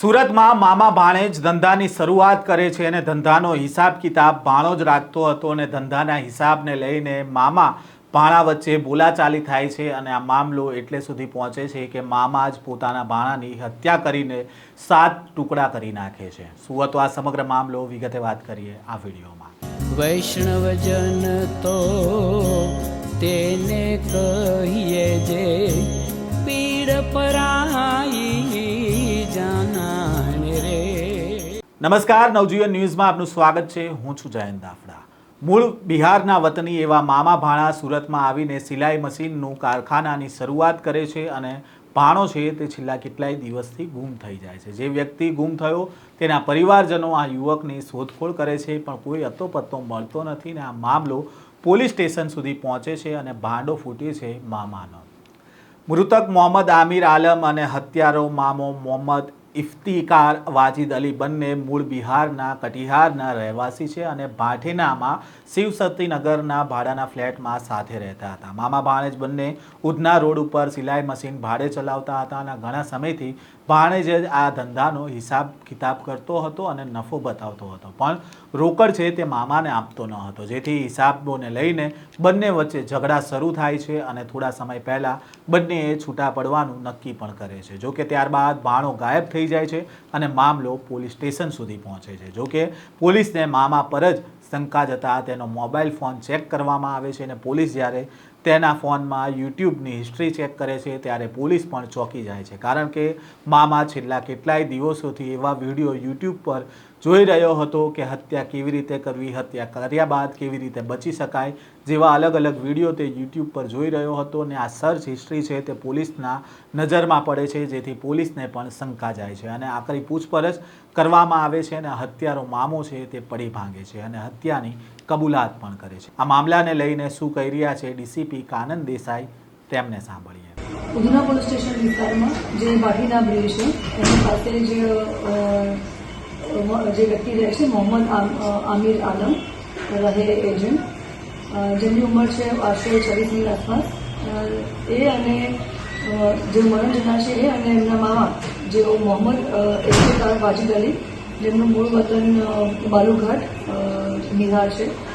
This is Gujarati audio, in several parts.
સુરતમાં મામા ભાણેજ ધંધાની શરૂઆત કરે છે અને ધંધાનો હિસાબ કિતાબ ભાણો જ રાખતો હતો અને ધંધાના હિસાબને લઈને મામા ભાણા વચ્ચે બોલાચાલી થાય છે અને આ મામલો એટલે સુધી પહોંચે છે કે મામા જ પોતાના ભાણાની હત્યા કરીને સાત ટુકડા કરી નાખે છે. શું હતો આ સમગ્ર મામલો? વિગતે વાત કરીએ આ વિડીયોમાં. વૈષ્ણવજન તો તેને કહીએ જે પીડ પરાઈ નમસ્કાર, નવજીવન ન્યૂઝમાં આપનું સ્વાગત છે. હું છું જયંત દાફડા. મૂળ બિહારના વતની એવા મામા ભાણા સુરતમાં આવીને સિલાઈ મશીનનું કારખાનાની શરૂઆત કરે છે અને ભાણો છે તે છેલ્લા કેટલાય દિવસથી ગુમ થઈ જાય છે. જે વ્યક્તિ ગુમ થયો તેના પરિવારજનો, આ યુવકની શોધખોળ કરે છે, પણ કોઈ અતો પત્તો મળતો નથી ને આ મામલો પોલીસ સ્ટેશન સુધી પહોંચે છે અને ભાંડો ફૂટે છે મામાનો. મૃતક મોહમ્મદ આમિર આલમ અને હત્યારો મામો મોહમ્મદ ઇફ્તિકાર વાજિદ અલી બંને મૂળ બિહારના, કટિહારના રહેવાસી છે અને ભાઠેનામાં શિવશક્તિનગરના ભાડાના ફ્લેટમાં સાથે રહેતા હતા. મામા ભાણેજ બંને ઉધના રોડ ઉપર સિલાઈ મશીન ભાડે ચલાવતા હતા અને ઘણા સમયથી ભાણેજ જ આ ધંધાનો હિસાબ કિતાબ કરતો હતો અને નફો બતાવતો હતો. પણ રોકડ છે તે મામાને આપતો ન હતો. જેથી હિસાબોને લઈને બંને વચ્ચે ઝઘડા શરૂ થાય છે અને થોડા સમય પહેલાં બંનેએ છૂટા પડવાનું નક્કી પણ કરે છે. જોકે ત્યારબાદ ભાણો ગાયબ થઈ જાય છે અને મામલો પોલીસ સ્ટેશન સુધી પહોંચે છે. જોકે પોલીસને મામા પર જ શંકા જતા તેનો મોબાઈલ ફોન ચેક કરવામાં આવે છે અને પોલીસ જ્યારે તેના ફોનમાં યુટ્યુબની હિસ્ટ્રી ચેક કરે છે ત્યારે પોલીસ પણ ચોંકી જાય છે. કારણ કે મામા છેલ્લા કેટલાય દિવસોથી એવા વીડિયો યુટ્યુબ પર જોઈ રહ્યો હતો કે હત્યા કેવી રીતે કરવી, હત્યા કર્યા બાદ કેવી રીતે બચી શકાય, જેવા અલગ અલગ વીડિયો તે યુટ્યુબ પર જોઈ રહ્યો હતો અને આ સર્ચ હિસ્ટ્રી છે તે પોલીસના નજરમાં પડે છે, જેથી પોલીસને પણ શંકા જાય છે અને આખરી પૂછપરછ કરવામાં આવે છે અને હત્યારો મામો છે તે પડી ભાંગે છે અને હત્યાની કબૂલાત પણ કરે છે. આ મામલાને લઈને શું કહી રહ્યા છે ડીસીપી કાનંદ દેસાઈ તેમને સાંભળીએ. ઉધના પોલીસ સ્ટેશન વિસ્તારમાં જે ભાટીના બ્રિજ છે, એની પાસે જે જે વ્યક્તિ રહે છે, મોહમ્મદ આમ- આમિર આલમ, રહે એજન્ટ. જેમની ઉંમર છે આશરે છવ્વીસની આસપાસ. એ અને જે મરણ જનાર છે, એ અને એમના મામા, જેઓ મોહમ્મદ એફ્તાર વાજિદ અલી, જેમનું મૂળ વતન બાલુઘાટ નિહાર છે.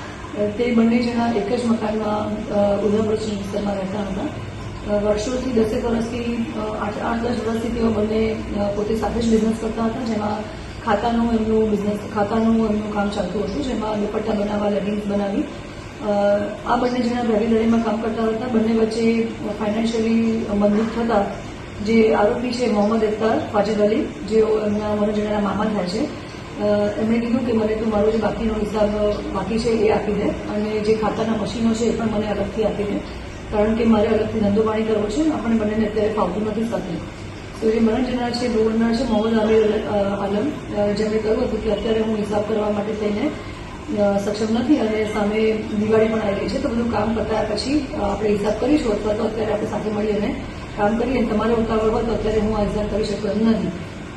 તે બંને જણા એક જ મકાનમાં ઉધમપુર વિસ્તારમાં રહેતા હતા. વર્ષોથી દસેક વર્ષથી આઠ આઠ, દસ વર્ષથી તેઓ બંને પોતે સાથે જ બિઝનેસ કરતા હતા, જેમાં ખાતાનું એમનું બિઝનેસ ખાતાનું એમનું કામ ચાલતું હતું, જેમાં દુપટ્ટા બનાવવા લેગિંગ્સ બનાવી. આ બંને જણા ભાગીદારીમાં કામ કરતા હતા. બંને વચ્ચે ફાઇનાન્શિયલી મંદિર થતા. જે આરોપી છે મોહમ્મદ ઇફતાર ફાજિદ અલી જેઓ એમના મને જણાના મામા થાય છે. એમણે કીધું કે મને તું મારો જે બાકીનો હિસાબ બાકી છે એ આપી દે અને જે ખાતાના મશીનો છે એ પણ મને અલગથી આપી દે. કારણ કે મારે અલગથી ધંધો પાણી કરવો છે. આપણે બંનેને અત્યારે ફાવતું નથી સાથે. તો એ મરણ જનાર છે ગવર્નર છે મોહમ્મદ આમિર આલમ. જેમણે કહ્યું હતું કે અત્યારે હું હિસાબ કરવા માટે થઈને સક્ષમ નથી અને સામે દિવાળી પણ આવી રહી છે, તો બધું કામ પતાયા પછી આપણે હિસાબ કરીશું અથવા તો અત્યારે આપણે સાથે મળી અને કામ કરીએ અને તમારે ઉતાવળ હોય તો અત્યારે હું આ હિસાબ કરી શકું નથી.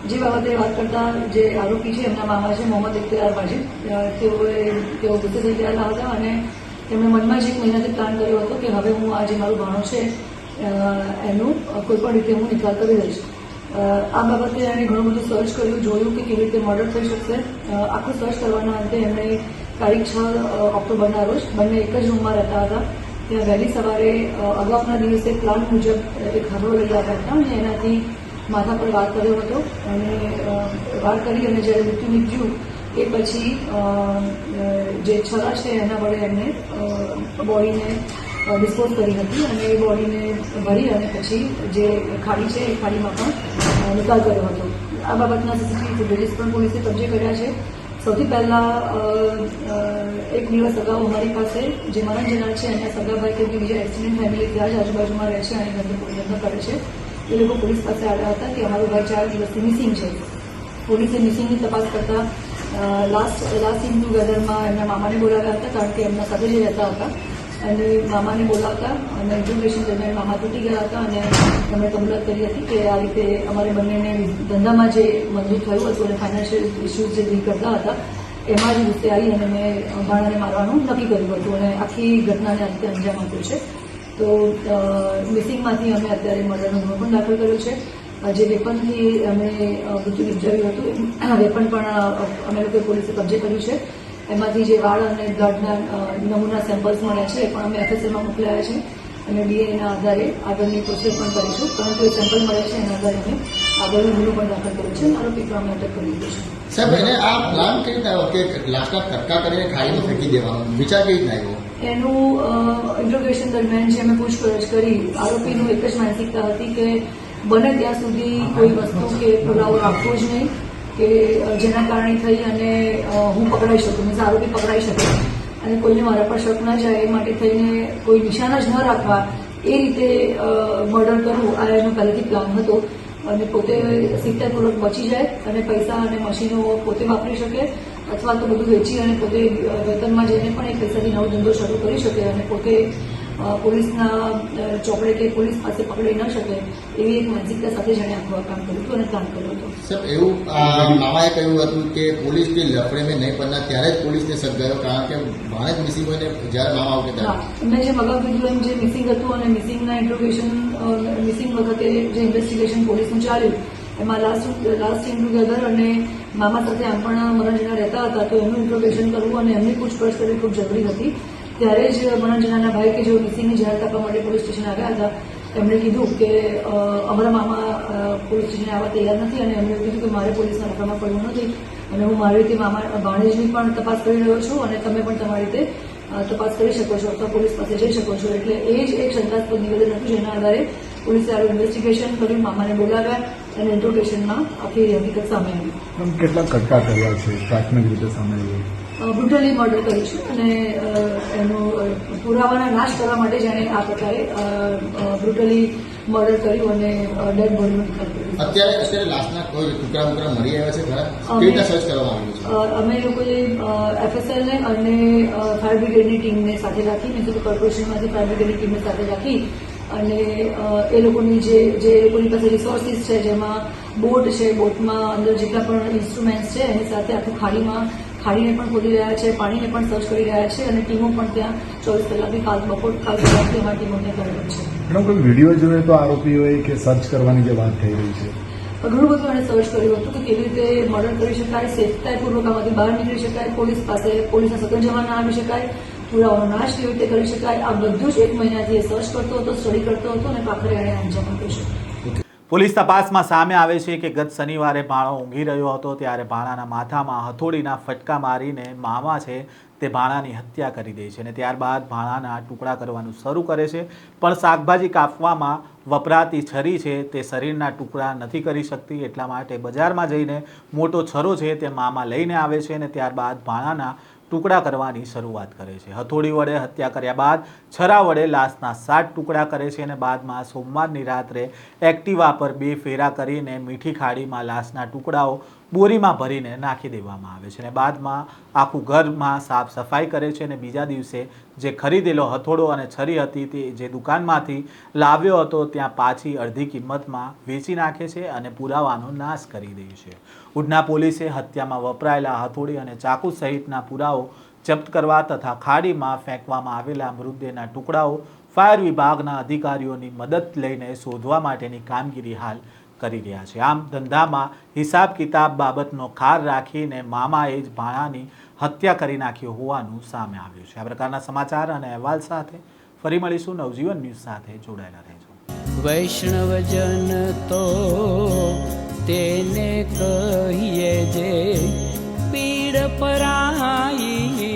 જે બાબતે વાત કરતા જે આરોપી છે, એમના મામા છે, મોહમ્મદ ઇખ્તિયાર વાજિદ. તેઓએ, તેઓ ગુસ્સે થઈ ગયેલા હતા અને તેમણે મનમાં જ એક મહિનાથી પ્લાન કર્યો હતો કે હવે હું આ જે મારું ભાણો છે એનું કોઈ પણ રીતે હું નિકાલ કરી દઈશ. આ બાબતે એણે ઘણું બધું સર્ચ કર્યું, જોયું કે કેવી રીતે મર્ડર થઈ શકશે. આખું સર્ચ કરવાના અંતે એમણે તારીખ છ ઓક્ટોબરના રોજ બંને એક જ રૂમમાં રહેતા હતા. ત્યાં વહેલી સવારે અગાઉના દિવસે પ્લાન મુજબ એક હરડો લઈ આવ્યા હતા અને એનાથી માથા પર વાર કર્યો હતો. અને વાર કરી અને જ્યારે મૃત્યુ નીપજ્યું, એ પછી જે છરા છે એના વડે એમને બોડીને ડિસ્પોઝ કરી હતી અને એ બોડીને ભરી અને પછી જે ખાડી છે એ ખાડીમાં પણ નિકાલ કર્યો હતો. આ બાબતના સીસીટીવી ફૂટેજીસ પણ પોલીસે કબજે કર્યા છે. સૌથી પહેલા એક દિવસ અગાઉ અમારી પાસે જે મરણ જનાર છે એના સગાભાઈ કે બીજા એક્સિડન્ટ ફેમિલી ત્યાં જ આજુબાજુમાં રહે છે અને ધંધો કરે છે. એ લોકો પોલીસ પાસે આવ્યા હતા કે અમારો ભાઈ ચાર દિવસથી મિસિંગ છે. પોલીસે મિસિંગની તપાસ કરતા લાસ્ટ લાસ્ટ ઇન ટુગેધરમાં એમના મામાને બોલાવ્યા હતા કારણ કે એમના સાથે જ રહેતા હતા. અને મામાને બોલાવતા અને ઇન્ટરવ્યુએશન દરમિયાન મામા તૂટી ગયા હતા અને અમે કબૂલાત કરી હતી કે આ રીતે અમારે બંનેને ધંધામાં જે મંજૂર થયું હતું અને ફાઇનાન્શિયલ ઇસ્યુઝ જે ડીલ કરતા હતા, એમાં જ ગુસ્સે આવી અને મેં ભાણાને મારવાનું નક્કી કર્યું હતું અને આખી ઘટનાને આ રીતે અંજામ આપ્યો છે. તો મિસિંગમાંથી અમે અત્યારે મર્ડરનો ગુનો પણ દાખલ કર્યો છે. જે વેપનથી અમે મૃત્યુ નિપજાવ્યું હતું વેપન પણ અમે લોકોએ પોલીસે કબજે કર્યું છે. એમાંથી જે વાળ અને બ્લડના નમૂના સેમ્પલ્સ મળ્યા છે એ પણ અમે એફએસએલમાં મોકલાયા છે અને ડીએના આધારે આગળની પ્રોસેસ પણ કરીશું. પરંતુ એ સેમ્પલ મળ્યા છે એના આધારે અમે આગળનો ગુનો પણ દાખલ કર્યો છે. આરોપી પણ અટક કરી દીધો છે. સાહેબ એને આ પ્લાન કેવી રીતે આવ્યો? કે લાશના ધક્કા કરીને ખાઈને ફેંકી દેવાનો? વિચાર કેવી રીતે આવ્યો? એનું ઇન્ટ્રોગેશન દરમિયાન જે અમે પૂછપરછ કરી આરોપીનું એક જ માનસિકતા હતી કે બને ત્યાં સુધી કોઈ વસ્તુ કે પુરાવો રાખવો જ નહીં. કે જેના કારણે થઈ અને હું પકડાઈ શકું મીન્સ આરોપી પકડાઈ શકે. અને કોઈને મારા પર શક ના જાય, એ માટે થઈને કોઈ નિશાન જ ન રાખવા, એ રીતે મર્ડર કરવું, આ એનો પહેલેથી પ્લાન હતો. અને પોતે સિત્તેરપૂર્વક બચી જાય અને પૈસા અને મશીનો પોતે વાપરી શકે, અથવા તો બધું વેચી અને પોતે વેતનમાં જઈને પણ એ પૈસાથી નવો ધંધો શરૂ કરી શકે અને પોતે પોલીસના ચોપડે કે પોલીસ પાસે પકડી ન શકે એવી એક માનસિકતા સાથે જેણે આખું કામ કર્યું હતું અને કામ કર્યું હતું. સર એવું મામાએ કહ્યું હતું કે પોલીસની લફડે મેં નહીં પડના ત્યારે જ પોલીસને ગયો કારણ કે ભાણે જ મિસિંગ હોય ને જ્યારે મામા આવશે હા ત્યારે મેં જે અગાઉ કીધું એમ જે મિસિંગ હતું અને મિસિંગના ઇન્ટ્રોગેશન મિસિંગ વખતે જે ઇન્વેસ્ટિગેશન પોલીસનું ચાલ્યું એમાં લાસ્ટ લાસ્ટ ઇન ટુગેધર અને મામા સાથે આમ પણ મરણજના રહેતા હતા તો એનું ઇન્ટ્રોગેશન કરવું અને એમની પૂછપરછ કરવી ખૂબ જરૂરી હતી. ત્યારે જ મરણજનાના ભાઈ કે જેઓ મિસિંગની જાહેરાત આપવા માટે પોલીસ સ્ટેશન આવ્યા હતા એમણે કીધું કે અમારા મામા પોલીસ સ્ટેશને આવવા તૈયાર નથી અને એમણે કીધું કે મારે પોલીસના રકમમાં પડવું નથી અને હું મારી રીતે મામા, ભાણેજની પણ તપાસ કરી રહ્યો છું અને તમે પણ તમારી રીતે તપાસ કરી શકો છો અથવા પોલીસ પાસે જઈ શકો છો. એટલે એ જ એક શંકાસ્પદ નિવેદન હતું જેના આધારે પોલીસે આવું ઇન્વેસ્ટિગેશન કર્યું, મામાને બોલાવ્યા અને ઇન્ટ્રોગેશનમાં આખી હકીકત સામે આવી. કેટલા કટકા કર્યા છે? પ્રાથમિક રીતે સામે આવ્યું બ્રુટલી મર્ડર કરીશું છે અને એનો પુરાવાના નાશ કરવા માટે જેણે આ પ્રકારે બ્રુટલી મર્ડર કર્યું અને ડેડ બોડીનો નિકાલ કર્યો. અત્યારે અત્યારે લાસ્ટના કોઈ ટુકડા ટુકડા મળી આવ્યા છે? ખરા? અમે- કેવી સર્ચ કરવામાં આવ્યું છે? અમે લોકોએ એફએસએલને અને ફાયર બ્રિગેડની ટીમને સાથે રાખી મ્યુનિસિપલ કોર્પોરેશનમાંથી ફાયર બ્રિગેડની ટીમને સાથે રાખી અને એ લોકોની જે જે એ લોકોની પાસે રિસોર્સિસ છે જેમાં બોટ છે બોટમાં અંદર જેટલા પણ ઇન્સ્ટ્રુમેન્ટ્સ છે એની સાથે આખું ખાડીમાં ખાડીને પણ ખોદી રહ્યા છે પાણીને પણ સર્ચ કરી રહ્યા છે અને ટીમો પણ ત્યાં ચોવીસ કલાકથી કાલ બપોર કાલ કલાકથી એમાં ટીમોને કાર્યરત છે. મેડમ કોઈ વીડિયો જોયો તો આરોપીઓએ કે સર્ચ કરવાની જે વાત થઈ રહી છે? ઘણું બધું એણે સર્ચ કર્યું હતું કે કેવી રીતે મર્ડર કરી શકાય સેફતાપૂર્વક આમાંથી બહાર નીકળી શકાય પોલીસ પાસે પોલીસના સતર્જમાં ના આવી શકાય પુરાવાનો નાશ કેવી રીતે કરી શકાય આ બધું જ એક મહિનાથી એ સર્ચ કરતો હતો સ્ટડી કરતો હતો અને પાખરે એણે અંજામ આપ્યો છે. પોલીસ તપાસમાં સામે આવે છે કે ગત શનિવારે ભાણો ઊંઘી રહ્યો હતો ત્યારે ભાણાના માથામાં હથોડીના ફટકા મારીને મામા છે તે ભાણાની હત્યા કરી દે છે અને ત્યારબાદ ભાણાના ટુકડા કરવાનું શરૂ કરે છે. પણ શાકભાજી કાપવામાં વપરાતી છરી છે તે શરીરના ટુકડા નથી કરી શકતી. એટલા માટે બજારમાં જઈને મોટો છરો છે તે મામા લઈને આવે છે અને ત્યારબાદ ભાણાના ટુકડા કરવાની શરૂઆત કરે છે. હથોડી વડે હત્યા કર્યા બાદ છરા વડે લાશના સાત ટુકડા કરે છે અને બાદમાં સોમવારની રાત્રે એક્ટિવા પર બે ફેરા કરીને મીઠી ખાડીમાં લાશના ટુકડાઓ બોરીમાં ભરીને નાખી દેવામાં આવે છે અને બાદમાં આખું ઘરમાં સાફ સફાઈ કરે છે અને બીજા દિવસે જે ખરીદેલો હથોડો અને છરી હતી તે જે દુકાનમાંથી લાવ્યો હતો, ત્યાં પાછી અડધી કિંમતમાં વેચી નાખે છે અને પુરાવાનો નાશ કરી દે છે. ઉડના પોલીસે હત્યામાં વપરાયેલા હથોડી અને ચાકુ સહિતના પુરાવો જપ્ત કરવા તથા ખાડીમાં ફેંકવામાં આવેલા મૃતદેહના ટુકડાઓ ફાયર વિભાગના અધિકારીઓની મદદ લઈને શોધવા માટેની કામગીરી હાલ કરી રહ્યા છે. આમ ધંધામાં હિસાબ કિતાબ બાબતનો ખાર રાખીને મામાએ જ ભાણાની હત્યા કરી નાખી હોવાનું સામે આવ્યું છે. આ પ્રકારના સમાચાર અને અહેવાલ સાથે ફરી મળીશું. નવજીવન ન્યૂઝ સાથે જોડાયેલા રહેજો. વૈષ્ણવજન તો તેને કહીએ જે પીડ પરાઈ